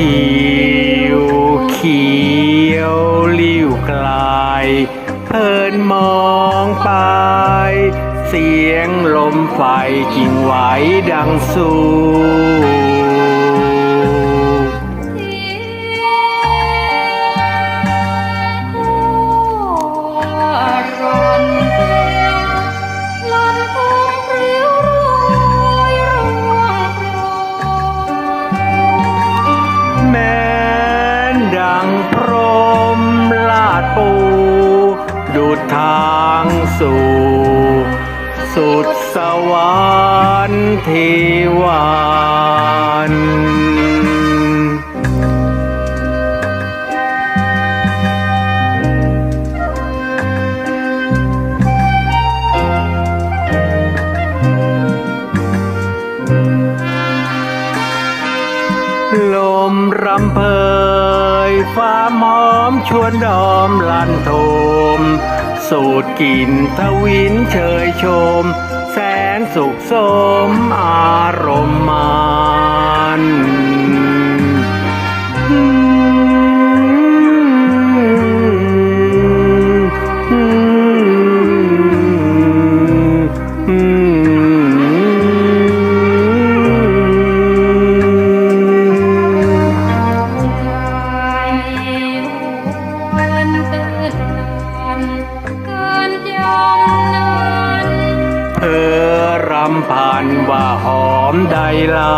ขียวเขียวลิ้วกลเพลินมองไป เสียงลมไฟกิ่งไหวดังสู ดปู ดูทางสู่ สุดสวรรค์เทวัน ลมรำเพยฟ้าหอมชวนดอมลันโทม สูดกลิ่นทวินเชยชม แสนสุขสมอารมำผ่านว่าหอมใดเล่า